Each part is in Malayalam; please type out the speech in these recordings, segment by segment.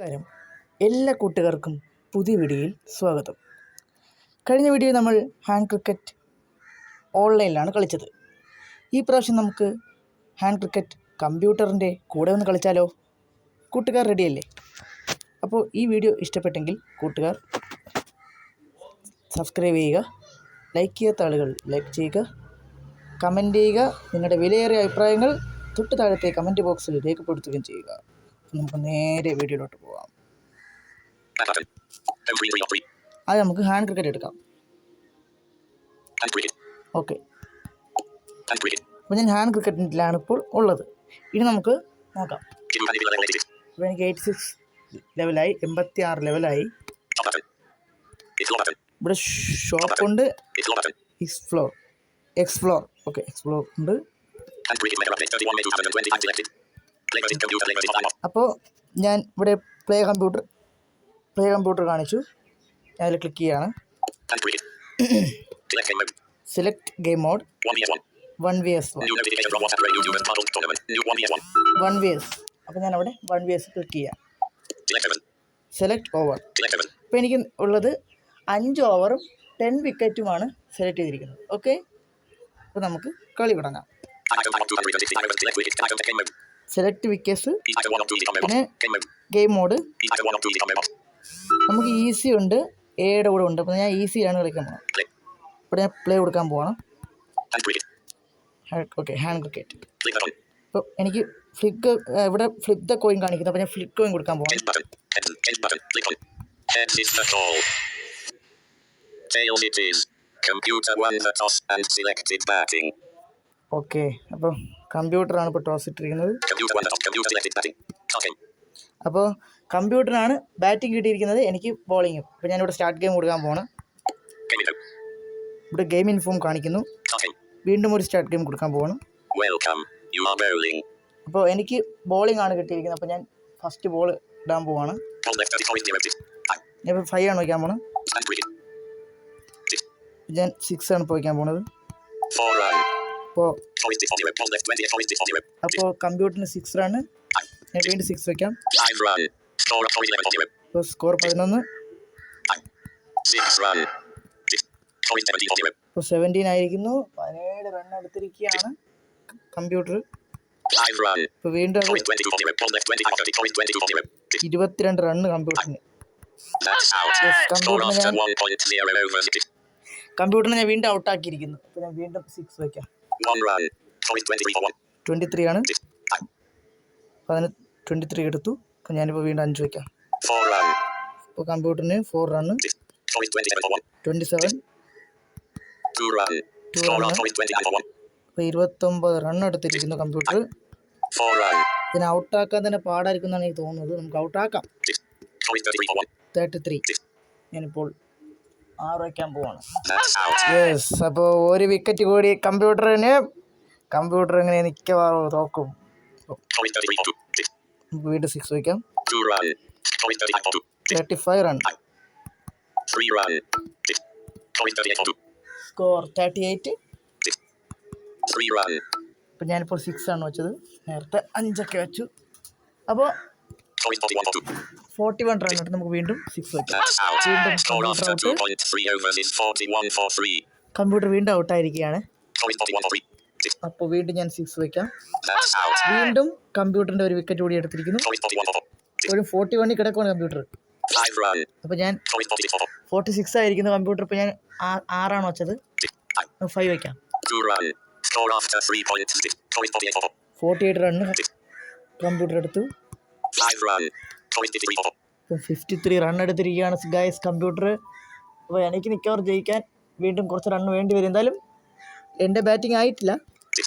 നമസ്കാരം. എല്ലാ കൂട്ടുകാർക്കും പുതിയ വീഡിയോയിൽ സ്വാഗതം. കഴിഞ്ഞ വീഡിയോ നമ്മൾ ഹാൻഡ് ക്രിക്കറ്റ് ഓൺലൈനിലാണ് കളിച്ചത്. ഈ പ്രാവശ്യം നമുക്ക് ഹാൻഡ് ക്രിക്കറ്റ് കമ്പ്യൂട്ടറിന്റെ കൂടെ ഒന്ന് കളിച്ചാലോ? കൂട്ടുകാർ റെഡിയല്ലേ അപ്പോൾ ഈ വീഡിയോ ഇഷ്ടപ്പെട്ടെങ്കിൽ കൂട്ടുകാർ സബ്സ്ക്രൈബ് ചെയ്യുക ലൈക്ക് ചെയ്യാത്ത ആളുകൾ ലൈക്ക് ചെയ്യുക കമന്റ് ചെയ്യുക നിങ്ങളുടെ വിലയേറിയ അഭിപ്രായങ്ങൾ തൊട്ട് താഴത്തെ കമന്റ് ബോക്സിൽ രേഖപ്പെടുത്തുകയും ചെയ്യുക. നമുക്ക് നേരെ വീഡിയോയിലോട്ട് പോവാം Back button. Home screen 3 of 3. അത് നമുക്ക് ഹാൻഡ് ക്രിക്കറ്റ് എടുക്കാം. ഓക്കെ. അപ്പോൾ ഞാൻ ഹാൻഡ് ക്രിക്കറ്റിലാണ് ഇപ്പോൾ ഉള്ളത് ഇനി നമുക്ക് നോക്കാം Give 86. അപ്പോൾ എനിക്ക് എയ്റ്റി സിക്സ് ലെവലായി എൺപത്തി ആറ് ലെവലായി. ഇവിടെ ഷോപ്പ് ഉണ്ട് എക്സ്പ്ലോർ എക്സ്പ്ലോർ ഓക്കെ എക്സ്പ്ലോർ ഉണ്ട് അപ്പോൾ ഞാൻ ഇവിടെ പ്ലേ കമ്പ്യൂട്ടർ പ്ലേ കമ്പ്യൂട്ടർ കാണിച്ചു ഞാൻ അതിൽ ക്ലിക്ക് ചെയ്യാണ് select game mode 1vs1. One V S New notification from WhatsApp Radio Viewers Model Tournament. New 1vs1. One V S അപ്പോൾ ഞാൻ അവിടെ വൺ വി എസ് ക്ലിക്ക് ചെയ്യാം സെലക്ട് ഓവർ അപ്പോൾ എനിക്ക് ഉള്ളത് അഞ്ച് ഓവറും ടെൻ വിക്കറ്റുമാണ് സെലക്ട് ചെയ്തിരിക്കുന്നത് ഓക്കെ അപ്പോൾ നമുക്ക് കളി തുടങ്ങാം സെലക്ട് വിക്കേസ് ഗെയിം മോഡ് നമുക്ക് ഈസി ഉണ്ട്. എയുടെ കൂടെ ഉണ്ട്. അപ്പോൾ ഞാൻ ഈസിയാണ് കളിക്കാൻ പോകണം ഇവിടെ ഞാൻ പ്ലേ കൊടുക്കാൻ പോകണം ഓക്കെ ഹാൻഡ് ക്രിക്കറ്റ് ഇപ്പോൾ എനിക്ക് ഫ്ലിക്ക് ഇവിടെ ഫ്ലിപ്പ് ദ കോയിൻ കാണിക്കുന്നു. അപ്പോൾ ഞാൻ ഫ്ലിക്ക് കോയിൻ കൊടുക്കാൻ പോകണം ഓക്കെ അപ്പം കമ്പ്യൂട്ടറാണ് ഇപ്പോൾ ടോസ് ഇട്ടിരിക്കുന്നത്. അപ്പോൾ കമ്പ്യൂട്ടറാണ് ബാറ്റിംഗ് കിട്ടിയിരിക്കുന്നത് എനിക്ക് ബോളിങ്ങും അപ്പോൾ ഞാനിവിടെ സ്റ്റാർട്ട് ഗെയിം കൊടുക്കാൻ പോകണം ഇവിടെ ഗെയിം ഇൻഫോം കാണിക്കുന്നു വീണ്ടും ഒരു സ്റ്റാർട്ട് ഗെയിം കൊടുക്കാൻ പോകണം bowling. അപ്പോൾ എനിക്ക് ബോളിംഗ് ആണ് കിട്ടിയിരിക്കുന്നത് അപ്പോൾ ഞാൻ ഫസ്റ്റ് ബോൾ ഇടാൻ പോവാണ് Ball left 34 is 0. Six. Time. ഞാൻ ഫൈവ് ആണ് വയ്ക്കാൻ പോണത്. Six. ഞാൻ സിക്സ് ആണ് ഇപ്പോൾ വയ്ക്കാൻ പോണത് 0. അപ്പോൾ കമ്പ്യൂട്ടറിന് സിക്സ് റൺ ഞാൻ വീണ്ടും സിക്സ് വെക്കാം Five run. Score of 4 is 11 for 0. അപ്പോൾ സ്കോർ പതിനൊന്ന് Time. Six run. Six. Four is 17 for 0. ഇപ്പോൾ സെവന്റീൻ ആയിരിക്കുന്നു പതിനേഴ് റൺ എടുത്തിരിക്കുകയാണ് കമ്പ്യൂട്ടർ ഇപ്പോൾ വീണ്ടും Four അത് is 22 for 0. Ball left 20. 30. Four is 22 for 0. Six. ഇരുപത്തിരണ്ട് റണ്ണ് കമ്പ്യൂട്ടറിന് That's out. Yes, Score computer after ഞാൻ 1.0 over 6. കമ്പ്യൂട്ടറിനെ ഞാൻ വീണ്ടും ഔട്ടാക്കിയിരിക്കുന്നു അപ്പോൾ ഞാൻ വീണ്ടും സിക്സ് വയ്ക്കാം One run. 23 for 1. Twenty three ആണ് അതിന് ട്വന്റി ത്രീ എടുത്തു അപ്പോൾ ഞാനിപ്പോൾ വീണ്ടും അഞ്ച് വയ്ക്കാം. ഇപ്പോൾ കമ്പ്യൂട്ടറിന് four run Six. 27 for 1. Twenty seven Two run. Two run. of 4 is 29 for 1. ഇപ്പോൾ ഇരുപത്തൊമ്പത് റൺ എടുത്തിരിക്കുന്നു കമ്പ്യൂട്ടർ. ഇതിനെ ഔട്ടാക്കാൻ തന്നെ പാടായിരിക്കും എന്നാണ് എനിക്ക് തോന്നുന്നത് നമുക്ക് ഔട്ടാക്കാം ആക്കാം 33 for 1. തേർട്ടി ത്രീ ഞാനിപ്പോൾ ആറ് വയ്ക്കാൻ പോവാണ് യെസ് അപ്പോൾ ഒരു വിക്കറ്റ് കൂടി കമ്പ്യൂട്ടറിന് കമ്പ്യൂട്ടർ ഇങ്ങനെ മിക്കവാറും തോക്കും വീട് is 33 2. Six. നമുക്ക് വീണ്ടും സിക്സ് വയ്ക്കാം Two run. Score is 39 for 2. Six. Thirty five run Three run. Six. Score is 38 for 2. Score thirty eight. ഇപ്പം ഞാനിപ്പോൾ സിക്സ് ആണ് വെച്ചത് നേരത്തെ അഞ്ചൊക്കെ വെച്ചു അപ്പോൾ Score is 41 for 2. Forty one run out നമുക്ക് വീണ്ടും സിക്സ് വയ്ക്കാം. വീണ്ടും computer out 2.3 overs is 41 for 3. Computer വീണ്ടും ഔട്ടായിരിക്കുകയാണ് Score is 41 for 3. Six. അപ്പോൾ വീണ്ടും ഞാൻ സിക്സ് വയ്ക്കാം വീണ്ടും കമ്പ്യൂട്ടറിന്റെ ഒരു വിക്കറ്റ് കൂടി എടുത്തിരിക്കുന്നു Score 41 for 4. ഒരു ഫോർട്ടി വണ്ണിൽ കിടക്കുവാണ് കമ്പ്യൂട്ടർ Five അപ്പോൾ ഞാൻ 46 for 4. ഫോർട്ടി സിക്സ് ആയിരിക്കുന്നു കമ്പ്യൂട്ടർ ഇപ്പോൾ ഞാൻ ആറാണ് വെച്ചത്. ഫൈവ് വയ്ക്കാം Two run. Score after 3.6. Score is 48 for 4. Forty eight run computer എടുത്തു Five run. Score is 53 for 4. ഇപ്പം ഫിഫ്റ്റി ത്രീ റൺ എടുത്തിരിക്കുകയാണ് ഗായസ് കമ്പ്യൂട്ടർ അപ്പോൾ എനിക്ക് മിക്കവാറും ജയിക്കാൻ വീണ്ടും കുറച്ച് റൺ വേണ്ടി വരും എന്തായാലും എന്റെ ബാറ്റിംഗ് ആയിട്ടില്ല Six.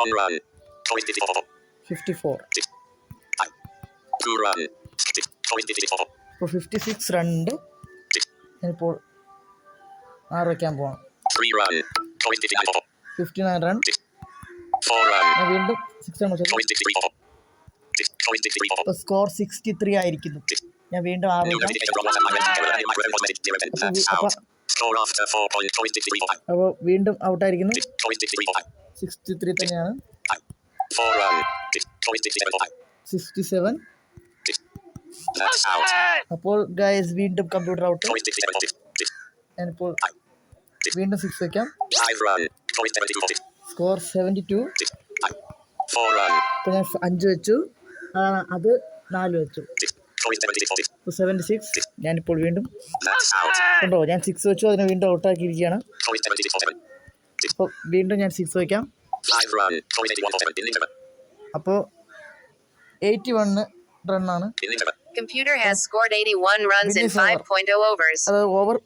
One run. Score is 54 for 4. Fifty four Six. Time. Two run. Six. Score is 56 for 4. ഇപ്പോൾ ഫിഫ്റ്റി സിക്സ് റൺ ഉണ്ട്. ഞാനിപ്പോൾ ആറ് വയ്ക്കാൻ പോകണം Three run. 59 for 4. Fifty nine run വീണ്ടും സിക്സ് ആണ് സ്കോർ സിക്സ്റ്റി ത്രീ ആയിരിക്കുന്നു. ഞാൻ വീണ്ടും അപ്പൊ വീണ്ടും ഔട്ട് ആയിരിക്കുന്നു. തന്നെയാണ്. അപ്പോൾ ഗൈസ് വീണ്ടും കമ്പ്യൂട്ടർ ഔട്ട് ഞാനിപ്പോൾ വീണ്ടും സിക്സ് വെക്കാം. സ്കോർ സെവന്റി ടു ഞാൻ അഞ്ച് വെച്ചു. അത് നാല് വെച്ചു Six. Point 76 voltage. ഇപ്പോൾ സെവന്റി സിക്സ് ഞാനിപ്പോൾ വീണ്ടും ഉണ്ടോ ഞാൻ സിക്സ് വെച്ചു അതിനെ വീണ്ടും ഔട്ടാക്കിയിരിക്കുകയാണ് Point 76 voltage. Six. അപ്പോൾ വീണ്ടും ഞാൻ സിക്സ് വയ്ക്കാം Five run. Point 81 voltage. In interval. അപ്പോൾ എയ്റ്റി വണ്ണ് റണ്ണാണ് Computer has scored 81 runs in 5.0 overs. അത് over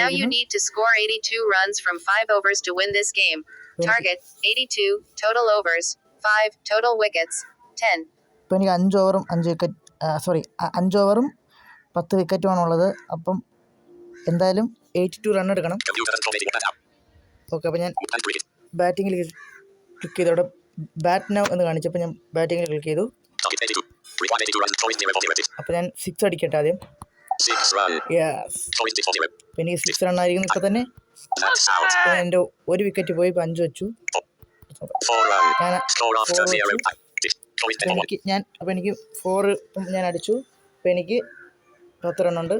Now you need to score 82 runs from 5 overs to win this game. Target 82, total overs 5, total wickets 10. ഇപ്പോൾ എനിക്ക് അഞ്ച് ഓവറും അഞ്ച് വിക്കറ്റ് സോറി അഞ്ച് ഓവറും പത്ത് വിക്കറ്റുമാണ് ഉള്ളത് അപ്പം എന്തായാലും എയ്റ്റി ടു റൺ എടുക്കണം Computer control 81 bat out. Okay അപ്പോൾ ഞാൻ ബാറ്റിങ്ങിൽ ക്ലിക്ക് ചെയ്തു അവിടെ ബാറ്റ് നൗ എന്ന് കാണിച്ചപ്പോൾ ഞാൻ ബാറ്റിങ്ങിൽ ക്ലിക്ക് ചെയ്തു Target 82. Require 82 runs. Point 0 voltage. അപ്പോൾ ഞാൻ സിക്സ് അടിക്കട്ടെ ആദ്യം പിന്നെ യെസ് Point 6 0. അപ്പോൾ എനിക്ക് സിക്സ് റൺ ആയിരിക്കും ഇപ്പം തന്നെ എന്റെ ഒരു വിക്കറ്റ് പോയി അഞ്ച് വെച്ചു. ഞാൻ എനിക്ക് ഞാൻ അപ്പോൾ എനിക്ക് ഫോർ ഞാൻ അടിച്ചു അപ്പോൾ എനിക്ക് പത്ത് റണ്ണുണ്ട്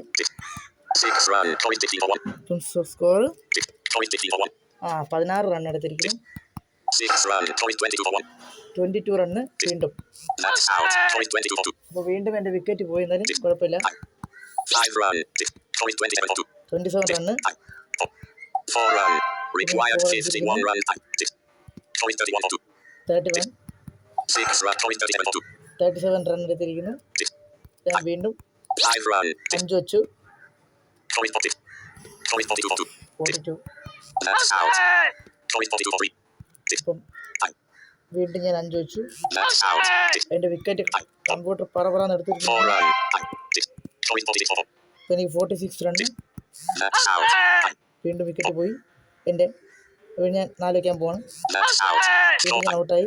Six run. Point 16 for one. ഇപ്പം score Six. Point 16 for one. ആ പതിനാറ് റൺ എടുത്തിരിക്കുന്നു Six run. Point 22 for one. Twenty two run വീണ്ടും That's out. Point 22 for two. അപ്പോൾ വീണ്ടും എന്റെ വിക്കറ്റ് പോയി എന്നാലും കുഴപ്പമില്ല Five run. Six. Point 27 for two. Twenty seven run Five. Four. Four run. Required Four, 51 run. Five. Six. Point 31 for two. Thirty one thirty seven run എടുത്തിരിക്കുന്നു. ഞാൻ വീണ്ടും. അഞ്ച് വെച്ചു Point 40. Point 42 for two. Forty two That's out. Point 42 for three. Six. ഇപ്പം Five. വീണ്ടും ഞാൻ അഞ്ച് വെച്ചു എന്റെ വിക്കറ്റ് കമ്പ്യൂട്ടർ പറപറാന്ന് എടുത്തിരിക്കുന്നു run. Five. Six. Point 46 for four. ഇപ്പം എനിക്ക് ഫോർട്ടി സിക്സ്. Five. വീണ്ടും വിക്കറ്റ് പോയി എന്റെ ഞാൻ നാല് വയ്ക്കാൻ പോവാണ്. വീണ്ടും ഞാൻ ഔട്ടായി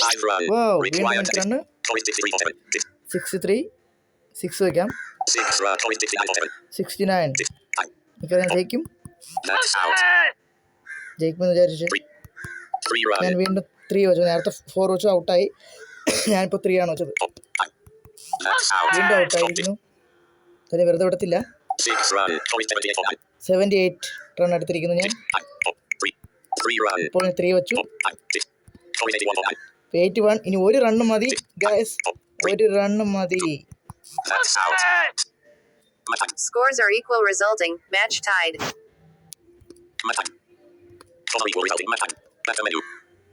Five run. Wow, വീണ്ടും Required എനിക്ക് six. Run Point 63 for seven. Sixty three six വയ്ക്കാം Six run. Point 69 for seven. Sixty nine. മിക്കവാറും ഞാൻ ജയിക്കും. ജയിക്കുമെന്ന് വിചാരിച്ചു ഞാൻ. വീണ്ടും ത്രീ വെച്ചു നേരത്തെ ഫോർ വെച്ചു ഔട്ടായി ഞാനിപ്പോൾ ത്രീ ആണ് വെച്ചത് out. വീണ്ടും ഔട്ടായിരിക്കുന്നു അതിന് വെറുതെ വിടത്തില്ല Six 78 സെവന്റി എയ്റ്റ് റൺ എടുത്തിരിക്കുന്നു ഞാൻ run. ഇപ്പോൾ ത്രീ വെച്ചു എയ്റ്റ് വൺ ഇനി ഒരു റണ്ണ് മതി ഗൈസ് ഒരു റണ്ണ് മതി. Scores are equal resulting match tied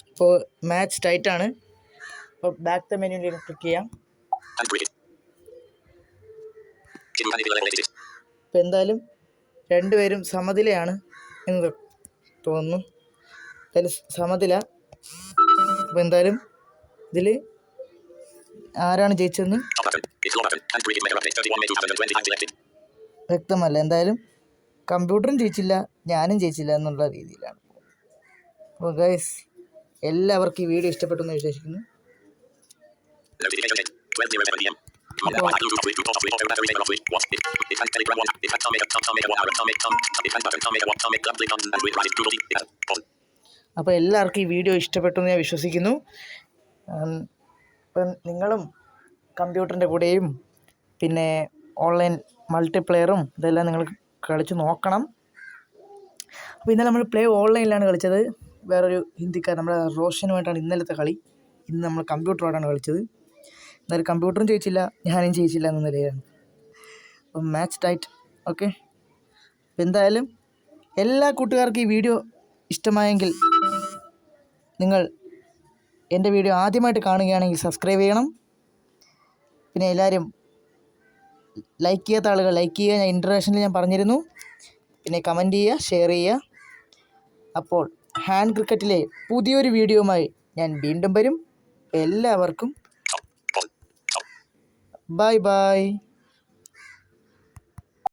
ഇപ്പോ മാച്ച് ടൈറ്റ് ആണ്. ഇപ്പോ ബാക്ക് ദ മെനുവിലേക്ക് ക്ലിക്ക് ചെയ്യാം. ഇപ്പൊ എന്തായാലും രണ്ടുപേരും സമതിലയാണ് എന്ന് തോന്നുന്നു. സമതില അപ്പോൾ എന്തായാലും ഇതിൽ ആരാണ് ജയിച്ചതെന്ന് വ്യക്തമല്ല. എന്തായാലും കമ്പ്യൂട്ടറും ജയിച്ചില്ല ഞാനും ജയിച്ചില്ല എന്നുള്ള രീതിയിലാണ് അപ്പോൾ ഗൈസ് എല്ലാവർക്കും ഈ വീഡിയോ ഇഷ്ടപ്പെട്ടു എന്ന് വിശേഷിക്കുന്നു അപ്പോൾ എല്ലാവർക്കും ഈ വീഡിയോ ഇഷ്ടപ്പെട്ടു എന്ന് ഞാൻ വിശ്വസിക്കുന്നു. അപ്പം നിങ്ങളും കമ്പ്യൂട്ടറിന്റെ കൂടെയും പിന്നെ ഓൺലൈൻ മൾട്ടിപ്ലെയറും ഇതെല്ലാം നിങ്ങൾ കളിച്ച് നോക്കണം. അപ്പോൾ ഇന്നലെ നമ്മൾ പ്ലേ ഓൺലൈനിലാണ് കളിച്ചത്. വേറൊരു ഹിന്ദിക്കാർ നമ്മുടെ റോഷനുമായിട്ടാണ് ഇന്നലത്തെ കളി. ഇന്ന് നമ്മൾ കമ്പ്യൂട്ടറോടാണ് കളിച്ചത്. എന്നാലും കമ്പ്യൂട്ടറും ചോദിച്ചില്ല ഞാനും ചോദിച്ചില്ല എന്ന നിലയിലാണ്. അപ്പം മാച്ച് ടൈറ്റ് ഓക്കെ എന്തായാലും എല്ലാ കൂട്ടുകാർക്കും ഈ വീഡിയോ ഇഷ്ടമായെങ്കിൽ നിങ്ങൾ എന്റെ വീഡിയോ ആദ്യമായിട്ട് കാണുകയാണെങ്കിൽ സബ്സ്ക്രൈബ് ചെയ്യണം. പിന്നെ എല്ലാവരും ലൈക്ക് ചെയ്യാത്ത ആളുകൾ ലൈക്ക് ചെയ്യുക. ഞാൻ ഇൻട്രഡക്ഷനിൽ ഞാൻ പറഞ്ഞിരുന്നു. പിന്നെ കമന്റ് ചെയ്യുക ഷെയർ ചെയ്യുക. അപ്പോൾ ഹാൻഡ് ക്രിക്കറ്റിലെ പുതിയൊരു വീഡിയോയുമായി ഞാൻ വീണ്ടും വരും. എല്ലാവർക്കും. Bye bye.